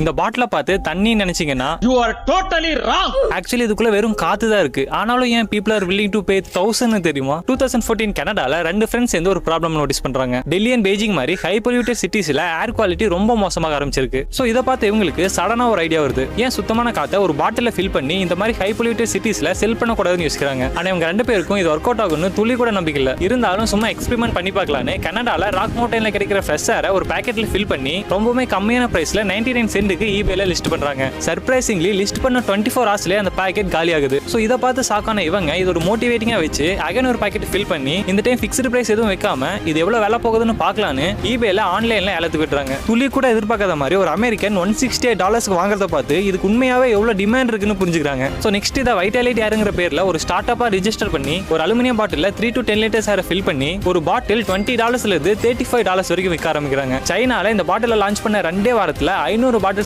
இந்த பாட்டில பார்த்து தண்ணி நினைச்சீங்கன்னா you are totally wrong actually இதுக்குள்ள வெறும் காத்து தான் இருக்கு. ஆனாலும் ஏன் people are willing to pay thousand தெரியுமா? டூ தௌசண்ட் ஃபோர்டீன் கனடால ரெண்டு ஃப்ரெண்ட்ஸ் சேர்ந்து ஒரு ப்ராப்ளம் நோட்டீஸ் பண்றாங்க. டெல்லி அண்ட் பெய்ஜிங் மாதிரி ஹை பொல்யூட்டட் சிட்டிஸ்ல ஏர் குவாலிட்டி ரொம்ப மோசமாக ஆரம்பிச்சிருக்கு. ஸோ இதை பார்த்து இவங்களுக்கு சடனா ஒரு ஐடியா வருது. ஏன் சுத்தமான காத்தை ஒரு பாட்டில ஃபில் பண்ணி இந்த மாதிரி ஹை பொல்யூட்டட் சிட்டிஸ்ல செல் பண்ணக்கூடாதுன்னு யோசிக்கிறாங்க. ஆனா இவங்க ரெண்டு பேருக்கும் இது ஒர்க் அவுட் ஆகும்னு துளி கூட நம்பிக்கை இல்ல. இருந்தாலும் சும்மா எக்ஸ்பெரிமெண்ட் பண்ணி பார்க்கலான்னு கனடால ராக் மவுண்டன்ல கிடைக்கிற ஃப்ரெஷ் ஏரை ஒரு பேக்கெட்ல ஃபில் பண்ணி ரொம்பவுமே கம்மியான பிரைஸ்ல நைன்டி நைன் ஃப்ரெண்டுக்கு ஈபேல லிஸ்ட் பண்றாங்க. சர்ப்ரைசிங்லி லிஸ்ட் பண்ண டுவெண்ட்டி ஃபோர் ஹவர்ஸ்லேயே அந்த பேக்கெட் காலி ஆகுது ஸோ இதை பார்த்து சாக்கான இவங்க இது ஒரு மோட்டிவேட்டிங்கா வச்சு அகைன் ஒரு பேக்கெட் ஃபில் பண்ணி இந்த டைம் ஃபிக்ஸ்டு பிரைஸ் எதுவும் வைக்காம இது எவ்வளவு வேலை போகுதுன்னு பார்க்கலான்னு ஈபேல ஆன்லைன்ல ஏலத்துக்கு விட்டுறாங்க துளி கூட எதிர்பார்க்காத மாதிரி ஒரு அமெரிக்கன் ஒன் சிக்ஸ்டி எயிட் டாலர்ஸ்க்கு வாங்குறத பார்த்து இதுக்கு உண்மையாவே எவ்வளவு டிமாண்ட் இருக்குன்னு புரிஞ்சுக்கிறாங்க. ஸோ நெக்ஸ்ட் இதை வைட்டாலிட்டி ஏருங்கிற பேர்ல ஒரு ஸ்டார்ட் அப்பா ரிஜிஸ்டர் பண்ணி ஒரு அலுமினியம் பாட்டிலில் த்ரீ டு டென் லிட்டர்ஸ் ஏரை ஃபில் பண்ணி ஒரு பாட்டில் டுவெண்ட்டி டாலர்ஸ்ல இருந்து தேர்ட்டி ஃபைவ் டாலர்ஸ் வரைக்கும் விற்க ஆரம்பிக்கிறாங்க. சைனால இந்த பாட்டில லான்ச் பண்ண ரெண்டே வாரத்தில் ஐநூறு பாட்டில்